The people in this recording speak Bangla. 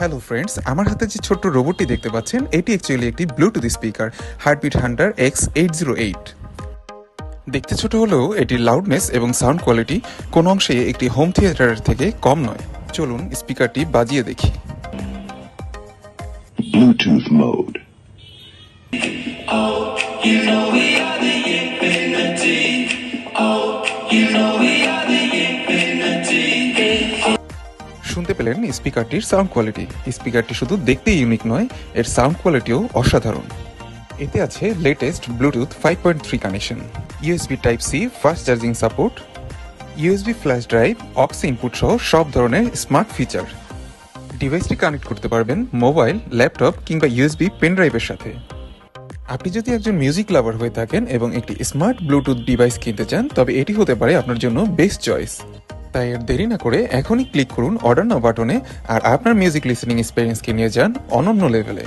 হ্যালো ফ্রেন্ডস আমার হাতে যে ছোট্ট রোবটটি দেখতে পাচ্ছেন এটি অ্যাকচুয়ালি একটি Bluetooth speaker heartbeat hunter X eight zero eight দেখতে ছোট হলেও এটির লাউডনেস এবং সাউন্ড কোয়ালিটি কোনো অংশে একটি হোম থিয়েটারের থেকে কম নয়। চলুন স্পিকারটি বাজিয়ে দেখি। Bluetooth mode. শুনতে পেলেন স্পিকারটির সাউন্ড কোয়ালিটি। স্পিকারটি শুধু দেখতেই ইউনিক নয়, এর সাউন্ড কোয়ালিটিও অসাধারণ। এতে আছে latest Bluetooth five point three connection USB type C fast charging support USB flash drive aux input সহ সব ধরনের স্মার্ট ফিচার ডিভাইসটি কানেক্ট করতে পারবেন মোবাইল ল্যাপটপ কিংবা ইউএসবি পেন ড্রাইভের সাথে। আপনি যদি একজন মিউজিক লাভার হয়ে থাকেন এবং একটি স্মার্ট ব্লুটুথ ডিভাইস কিনতে চান, তবে এটি হতে পারে আপনার জন্য বেস্ট চয়েস তাই আর দেরি না করে এখনই ক্লিক করুন অর্ডার নাও বাটনে আর আপনার মিউজিক লিসেনিং এক্সপিরিয়েন্সকে নিয়ে যান অনন্য লেভেলে